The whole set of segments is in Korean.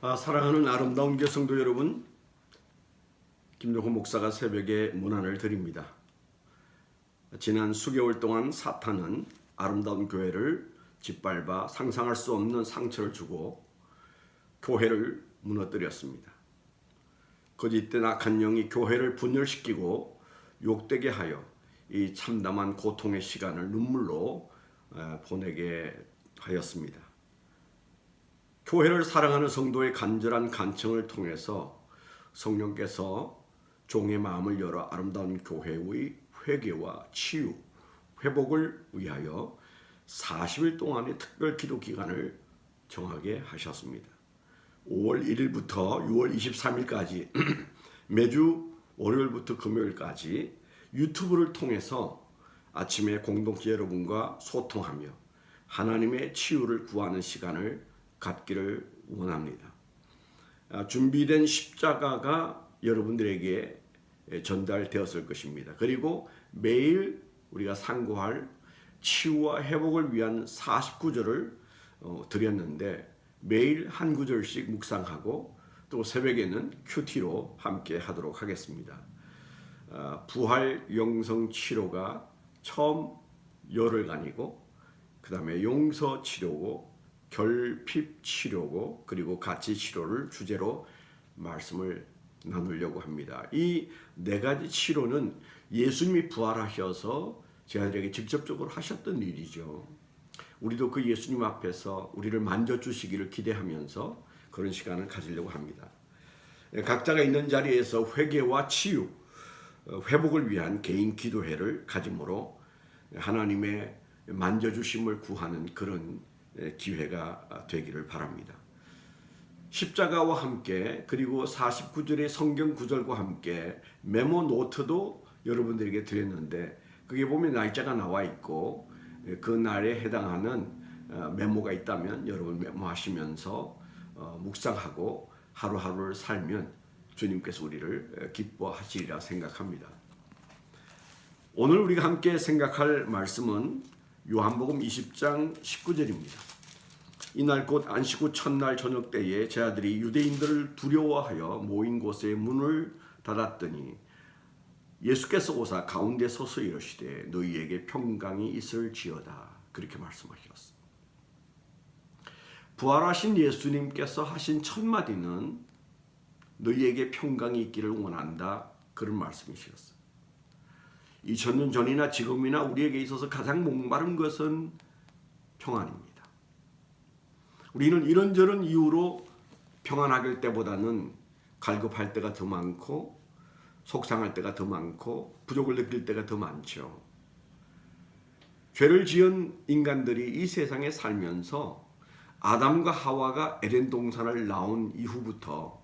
아, 사랑하는 아름다운 교성도 여러분, 김동호 목사가 새벽에 문안을 드립니다. 지난 수개월 동안 사탄은 아름다운 교회를 짓밟아 상상할 수 없는 상처를 주고 교회를 무너뜨렸습니다. 거짓된 악한 영이 교회를 분열시키고 욕되게 하여 이 참담한 고통의 시간을 눈물로 에, 보내게 하였습니다. 교회를 사랑하는 성도의 간절한 간청을 통해서 성령께서 종의 마음을 열어 아름다운 교회의 회개와 치유, 회복을 위하여 40일 동안의 특별 기도 기간을 정하게 하셨습니다. 5월 1일부터 6월 23일까지 매주 월요일부터 금요일까지 유튜브를 통해서 아침에 공동체 여러분과 소통하며 하나님의 치유를 구하는 시간을 갖기를 원합니다. 아, 준비된 십자가가 여러분들에게 전달되었을 것입니다. 그리고 매일 우리가 상고할 치유와 회복을 위한 49절을 어, 드렸는데 매일 한 구절씩 묵상하고 또 새벽에는 큐티로 함께 하도록 하겠습니다. 아, 부활 영성 치료가 처음 열흘간이고 그 다음에 용서 치료고 결핍 치료고 그리고 가치 치료를 주제로 말씀을 나누려고 합니다. 이 네 가지 치료는 예수님이 부활하셔서 저희들에게 직접적으로 하셨던 일이죠. 우리도 그 예수님 앞에서 우리를 만져주시기를 기대하면서 그런 시간을 가지려고 합니다. 각자가 있는 자리에서 회개와 치유, 어, 회복을 위한 개인 기도회를 가짐으로 하나님의 만져주심을 구하는 그런 기회가 되기를 바랍니다. 십자가와 함께 그리고 49절의 성경 구절과 함께 메모 노트도 여러분들에게 드렸는데 그게 보면 날짜가 나와 있고 그 날에 해당하는 어, 메모가 있다면 여러분 메모하시면서 어, 묵상하고 하루하루를 살면 주님께서 우리를 기뻐하시리라 생각합니다. 오늘 우리가 함께 생각할 말씀은 요한복음 20장 19절입니다. 이날 곧 안식 후 첫날 저녁 때에 제 아들이 유대인들을 두려워하여 모인 곳에 문을 닫았더니 예수께서 오사 가운데 서서 이르시되 너희에게 평강이 있을지어다 그렇게 말씀하셨습니다. 부활하신 예수님께서 하신 첫 마디는 너희에게 평강이 있기를 원한다 그런 말씀이셨어요. 2000년 전이나 지금이나 우리에게 있어서 가장 목마른 것은 평안입니다. 우리는 이런저런 이유로 평안할 때보다는 갈급할 때가 더 많고 속상할 때가 더 많고 부족을 느낄 때가 더 많죠. 죄를 지은 인간들이 이 세상에 살면서 아담과 하와가 에덴 동산을 나온 이후부터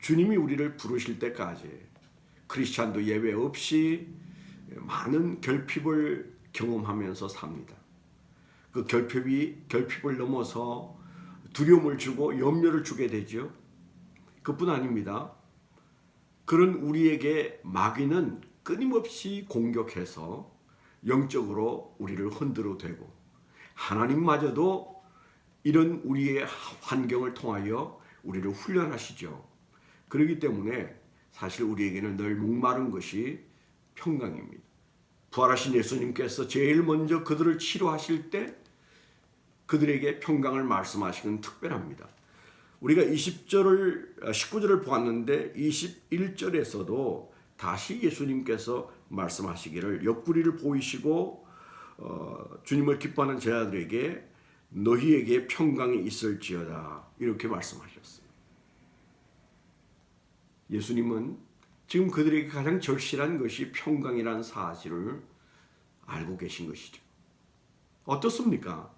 주님이 우리를 부르실 때까지 크리스찬도 예외 없이 많은 결핍을 경험하면서 삽니다. 그 결핍이 결핍을 넘어서 두려움을 주고 염려를 주게 되죠. 그뿐 아닙니다. 그런 우리에게 마귀는 끊임없이 공격해서 영적으로 우리를 흔들어 대고 하나님마저도 이런 우리의 환경을 통하여 우리를 훈련하시죠. 그렇기 때문에 사실 우리에게는 늘 목마른 것이 평강입니다. 부활하신 예수님께서 제일 먼저 그들을 치료하실 때 그들에게 평강을 말씀하시는 특별합니다. 우리가 20절을 19절을 보았는데 21절에서도 다시 예수님께서 말씀하시기를 옆구리를 보이시고 어, 주님을 기뻐하는 제자들에게 너희에게 평강이 있을지어다 이렇게 말씀하셨어요. 예수님은 지금 그들에게 가장 절실한 것이 평강이라는 사실을 알고 계신 것이죠. 어떻습니까?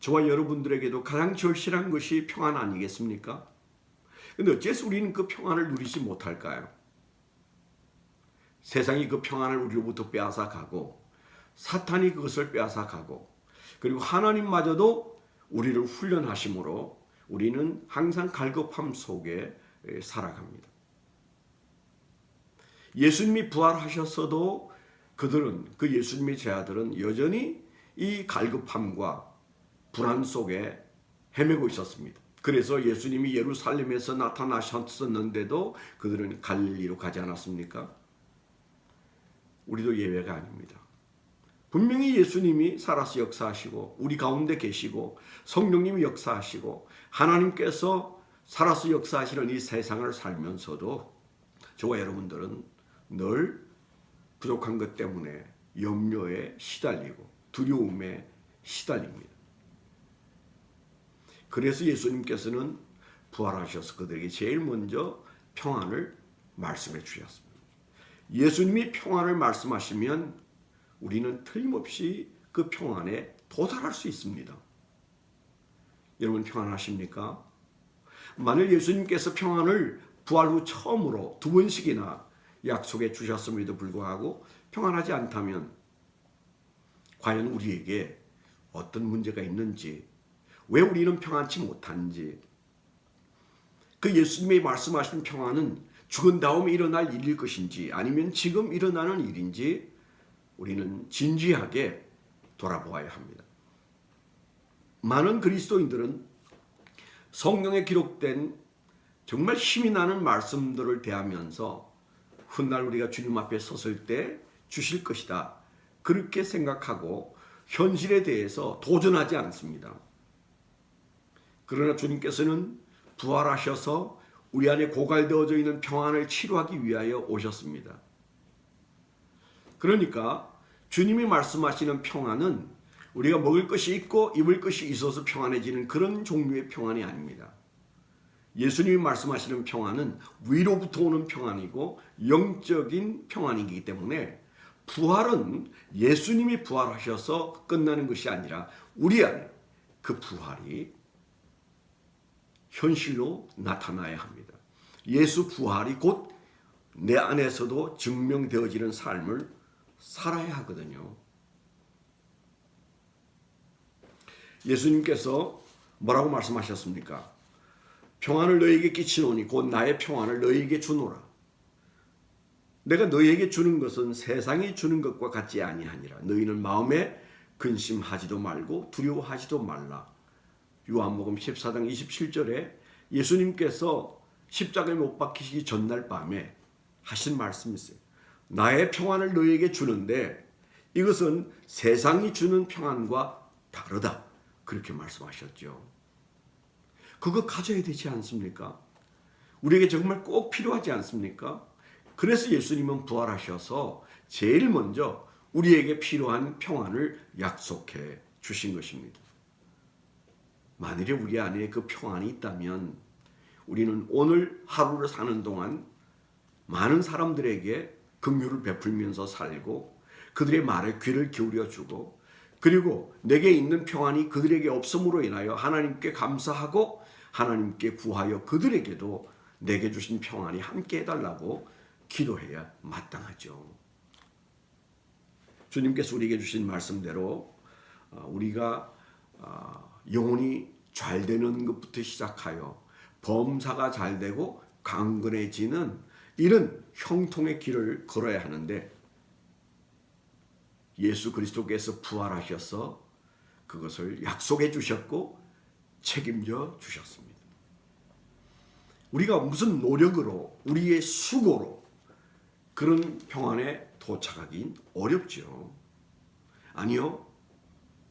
저와 여러분들에게도 가장 절실한 것이 평안 아니겠습니까? 근데 어째서 우리는 그 평안을 누리지 못할까요? 세상이 그 평안을 우리로부터 빼앗아 가고 사탄이 그것을 빼앗아 가고 그리고 하나님마저도 우리를 훈련하심으로 우리는 항상 갈급함 속에 살아갑니다. 예수님이 부활하셨어도 그들은 그 예수님의 제자들은 여전히 이 갈급함과 불안 속에 헤매고 있었습니다. 그래서 예수님이 예루살렘에서 나타나셨었는데도 그들은 갈릴리로 가지 않았습니까? 우리도 예외가 아닙니다. 분명히 예수님이 살아서 역사하시고 우리 가운데 계시고 성령님이 역사하시고 하나님께서 살아서 역사하시는 이 세상을 살면서도 저와 여러분들은 늘 부족한 것 때문에 염려에 시달리고 두려움에 시달립니다. 그래서 예수님께서는 부활하셔서 그들에게 제일 먼저 평안을 말씀해 주셨습니다. 예수님이 평안을 말씀하시면 우리는 틀림없이 그 평안에 도달할 수 있습니다. 여러분 평안하십니까? 만일 예수님께서 평안을 부활 후 처음으로 두 번씩이나 약속해 주셨음에도 불구하고 평안하지 않다면 과연 우리에게 어떤 문제가 있는지 왜 우리는 평안치 못한지 그 예수님이 말씀하신 평안은 죽은 다음에 일어날 일일 것인지 아니면 지금 일어나는 일인지 우리는 진지하게 돌아보아야 합니다. 많은 그리스도인들은 성경에 기록된 정말 힘이 나는 말씀들을 대하면서 훗날 우리가 주님 앞에 섰을 때 주실 것이다. 그렇게 생각하고 현실에 대해서 도전하지 않습니다. 그러나 주님께서는 부활하셔서 우리 안에 고갈되어져 있는 평안을 치료하기 위하여 오셨습니다. 그러니까 주님이 말씀하시는 평안은 우리가 먹을 것이 있고 입을 것이 있어서 평안해지는 그런 종류의 평안이 아닙니다. 예수님이 말씀하시는 평안은 위로부터 오는 평안이고 영적인 평안이기 때문에 부활은 예수님이 부활하셔서 끝나는 것이 아니라 우리 안에 그 부활이 현실로 나타나야 합니다. 예수 부활이 곧 내 안에서도 증명되어지는 삶을 살아야 하거든요. 예수님께서 뭐라고 말씀하셨습니까? 평안을 너에게 끼치노니 곧 나의 평안을 너에게 주노라. 내가 너에게 주는 것은 세상이 주는 것과 같지 아니하니라. 너희는 마음에 근심하지도 말고 두려워하지도 말라. 요한복음 14장 27절에 예수님께서 십자가에 못 박히시기 전날 밤에 하신 말씀이 있어요. 나의 평안을 너에게 주는데 이것은 세상이 주는 평안과 다르다. 그렇게 말씀하셨죠. 그거 가져야 되지 않습니까? 우리에게 정말 꼭 필요하지 않습니까? 그래서 예수님은 부활하셔서 제일 먼저 우리에게 필요한 평안을 약속해 주신 것입니다. 만일에 우리 안에 그 평안이 있다면 우리는 오늘 하루를 사는 동안 많은 사람들에게 긍휼을 베풀면서 살고 그들의 말에 귀를 기울여 주고 그리고 내게 있는 평안이 그들에게 없음으로 인하여 하나님께 감사하고 하나님께 구하여 그들에게도 내게 주신 평안이 함께 해달라고 기도해야 마땅하죠. 주님께서 우리에게 주신 말씀대로 어, 우리가 어, 영혼이 잘 되는 것부터 시작하여 범사가 잘 되고 강건해지는 이런 형통의 길을 걸어야 하는데 예수 그리스도께서 부활하셔서 그것을 약속해 주셨고 책임져 주셨습니다. 우리가 무슨 노력으로 우리의 수고로 그런 평안에 도착하긴 어렵죠. 아니요.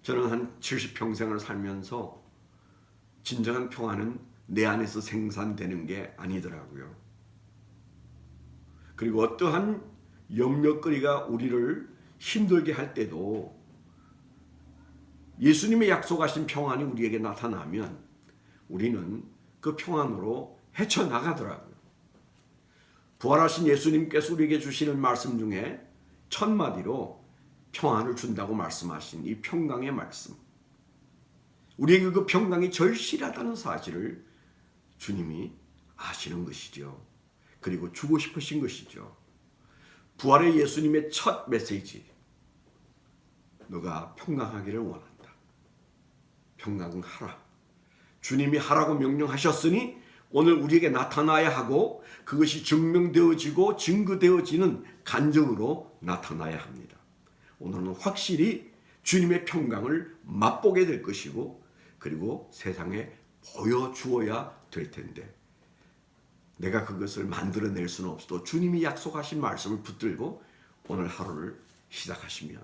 저는 한 70평생을 살면서 진정한 평안은 내 안에서 생산되는 게 아니더라고요. 그리고 어떠한 염려거리가 우리를 힘들게 할 때도 예수님의 약속하신 평안이 우리에게 나타나면 우리는 그 평안으로 헤쳐나가더라고요. 부활하신 예수님께서 우리에게 주시는 말씀 중에 첫 마디로 평안을 준다고 말씀하신 이 평강의 말씀. 우리에게 그 평강이 절실하다는 사실을 주님이 아시는 것이죠. 그리고 주고 싶으신 것이죠. 부활의 예수님의 첫 메시지. 너가 평강하기를 원한다. 평강하라. 주님이 하라고 명령하셨으니 오늘 우리에게 나타나야 하고 그것이 증명되어지고 증거되어지는 간정으로 나타나야 합니다. 오늘은 확실히 주님의 평강을 맛보게 될 것이고 그리고 세상에 보여주어야 될 텐데 내가 그것을 만들어낼 수는 없어도 주님이 약속하신 말씀을 붙들고 오늘 하루를 시작하시면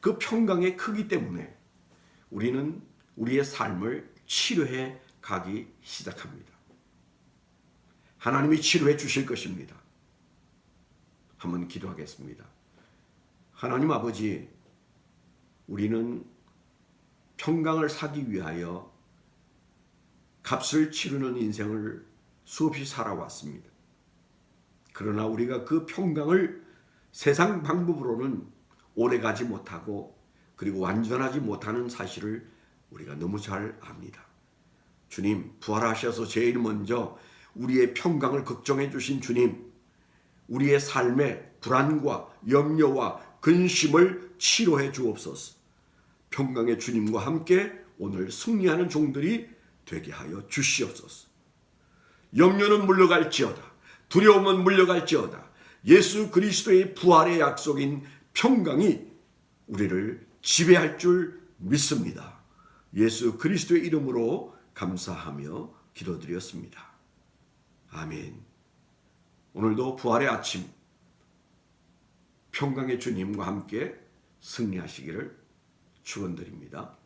그 평강의 크기 때문에 우리는 우리의 삶을 치료해 가기 시작합니다. 하나님이 치료해 주실 것입니다. 한번 기도하겠습니다. 하나님 아버지, 우리는 평강을 사기 위하여 값을 치르는 인생을 수없이 살아왔습니다. 그러나 우리가 그 평강을 세상 방법으로는 오래 가지 못하고 그리고 완전하지 못하는 사실을 우리가 너무 잘 압니다. 주님, 부활하셔서 제일 먼저 우리의 평강을 걱정해 주신 주님, 우리의 삶의 불안과 염려와 근심을 치료해 주옵소서. 평강의 주님과 함께 오늘 승리하는 종들이 되게 하여 주시옵소서. 염려는 물러갈지어다. 두려움은 물러갈지어다. 예수 그리스도의 부활의 약속인 평강이 우리를 지배할 줄 믿습니다. 예수 그리스도의 이름으로 감사하며 기도드렸습니다. 아멘. 오늘도 부활의 아침 평강의 주님과 함께 승리하시기를 축원드립니다.